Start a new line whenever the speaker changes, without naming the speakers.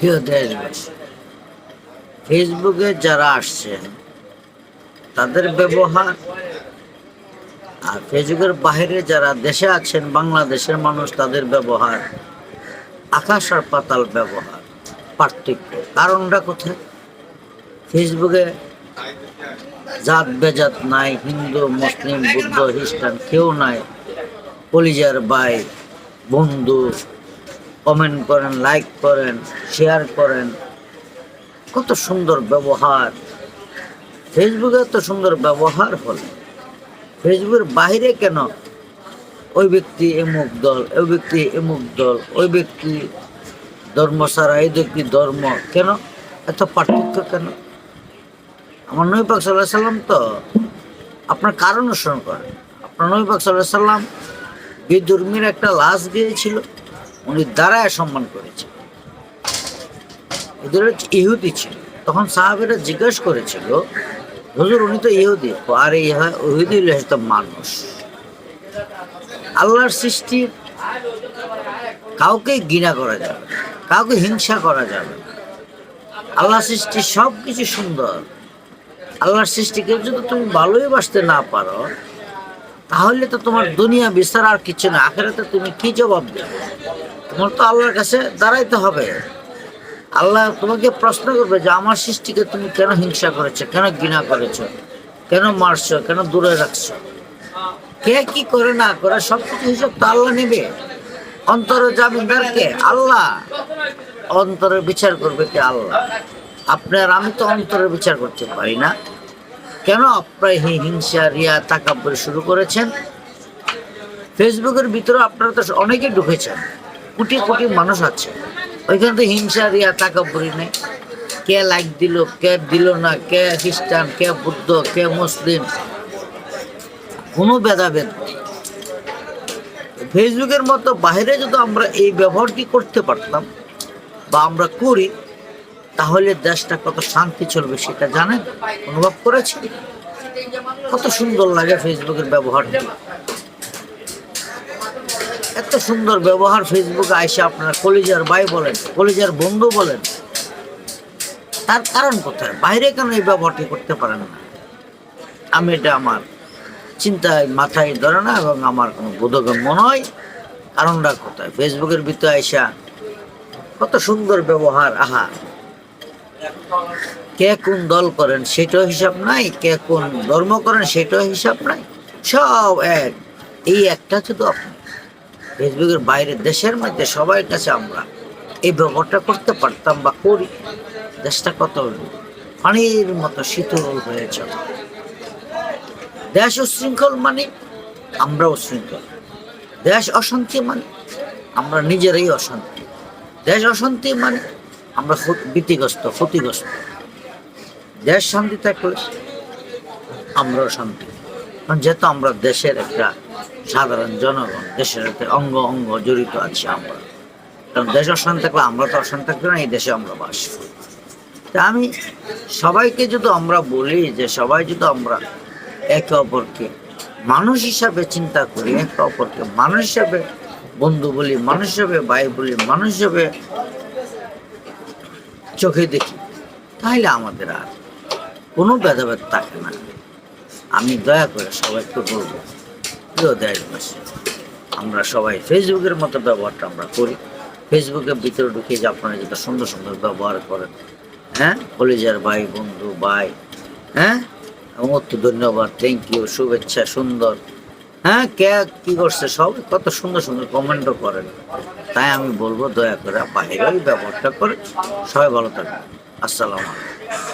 প্রিয় দেশবাসী ফেসবুকে যারা আসছেন তাদের ব্যবহার, আর ফেসবুকের বাইরে যারা দেশে আছেন, বাংলাদেশের মানুষ, তাদের ব্যবহার, আকাশ আর পাতাল ব্যবহার, পার্থক্য। কারণটা কোথায়? ফেসবুকে জাত বেজাত নাই, হিন্দু, মুসলিম, বুদ্ধ, খ্রিস্টান কেউ নাই, কলিজার ভাই বন্ধু কমেন্ট করেন, লাইক করেন, শেয়ার করেন। কত সুন্দর ব্যবহার। ফেসবুকে এত সুন্দর ব্যবহার হল। ফেসবুকের বাইরে কেন ওই ব্যক্তি এমুক দল, ওই ব্যক্তি এমুক দল, ওই ব্যক্তি ধর্ম সারা এই ব্যক্তি ধর্ম? কেন? এত পার্থক্য কেন? আমার নবী পাক সাল্লাহ সাল্লাম তো আপনার কারণ অনুসরণ করেন। আপনার নবী পাক সাল্লাহ সাল্লাম বিদুর্মীর একটা লাশ দিয়েছিল উনি দাঁড়ায় সম্মান করেছে। এদের ইহুদি ছিল। তখন সাহাবেরা জিজ্ঞেস করেছিল, হুজুর, উনি তো ইহুদি আর ইহুদি হলে তো মানুষ। আল্লাহর সৃষ্টি কাউকে ঘৃণা করা যাবে কাউকে হিংসা করা যাবে। আল্লাহ সৃষ্টি সব কিছু সুন্দর। আল্লাহর সৃষ্টিকে যদি তুমি ভালোই বাসতে না পারো, তাহলে তো তোমার দুনিয়া, বিস্তার আর কিছু না। আখেরাতে তুমি কি জবাব দেবে? তোমার তো আল্লাহর কাছে দাঁড়াইতে হবে। আল্লাহ তোমাকে প্রশ্ন করবে যে, আমার সৃষ্টিকে তুমি কেন হিংসা করেছ? কেন ঘৃণা করেছ? কেন মারছো? কেন দূরে রাখছো? কে কি করে না করে সব কিছু হিসাব তো আল্লাহ নেবে। অন্তরে জামিনদার কে? আল্লাহ। অন্তরে বিচার করবে কে? আল্লাহ। আপনার আমি তো অন্তরে বিচার করতে পারি না। কেন আপনার হিংসা, রিয়া তাকাব্বর শুরু করেছেন? ফেসবুকের ভিতরে আপনারা তো অনেকে ঢুকেছেন। কোটি কোটি মানুষ আছে। ওইখানে তো হিংসা রিয়া তাকাব্বরি নেই। কে লাইক দিল, কে দিল না, কে খ্রিস্টান, কে বুদ্ধ, কে মুসলিম, কোনো ভেদাভেদ ফেসবুকের মতো বাইরে যদি আমরা এই ব্যবহারটি করতে পারতাম বা আমরা করি, তাহলে দেশটা কত শান্তি চলবে সেটা জানেন? অনুভব করেছেন? কত সুন্দর লাগে ফেসবুকের ব্যবহারটি এত সুন্দর ব্যবহার ফেসবুকে আইসে আপনারা কলিজার ভাই বলেন, কলিজার বন্ধু বলেন। তার কারণ কোথায়? বাইরে কেন এই ব্যবহারটি করতে পারেন না? আমি এটা আমার চিন্তায়, মাথায় ধরে না এবং আমার কোনো বোধগম্য নয়। কারণটা কোথায়? ফেসবুকের ভিতরে আইসা কত সুন্দর ব্যবহার, আহা। কে কোন দল করেন সেটাও হিসাব নাই, কে কোন ধর্ম করেন সেটাও হিসাব নাই। সব এক। এই একটা শুধু আপনি। ফেসবুকের বাইরে, দেশের মধ্যে সবার কাছে আমরা এই ব্যবহারটা করতে পারতাম বা করি। দেশটা কত পানির মতো শীতল হয়ে চলে। দেশ উশৃঙ্খল মানে আমরা উশৃঙ্খল। দেশ অশান্তি মানে আমরা নিজেরাই অশান্তি। দেশ অশান্তি মানে আমরা ভীতিগ্রস্ত, ক্ষতিগ্রস্ত। দেশ শান্তি থাকলে আমরাও শান্তি। কারণ যেহেতু আমরা দেশের একটা সাধারণ জনগণ, দেশের সাথে অঙ্গ অঙ্গ জড়িত আছি আমরা। কারণ দেশ অশান্তি থাকলে আমরা তো অশান্তি থাকবে না, এই দেশে আমরা বাস তা আমি সবাইকে যদি আমরা বলি যে সবাই যদি আমরা একে অপরকে মানুষ হিসাবে চিন্তা করি, একে অপরকে মানুষ হিসাবে বন্ধু বলি, মানুষ হিসাবে ভাই বলি, মানুষ হিসাবে চোখে দেখি, তাহলে আমাদের আর কোনো ভেদাভেদ থাকে না। আমি দয়া করে সবাইকে বলব প্রিয় দেশবাসী আমরা সবাই ফেসবুকের মতো ব্যবহারটা আমরা করি। ফেসবুকের ভিতরে ঢুকে যে আপনারা যেটা সুন্দর সুন্দর ব্যবহার করেন। হ্যাঁ? কলেজের ভাই, বন্ধু, ভাই হ্যাঁ? এবং অত ধন্যবাদ থ্যাংক ইউ শুভেচ্ছা, সুন্দর। হ্যাঁ? কে কি করছে সব? কত সুন্দর সুন্দর কমেন্টও করেন। তাই আমি বলব দয়া করে বাইরে ব্যবহারটা করে সবাই ভালো থাকবেন। আসসালামু আলাইকুম।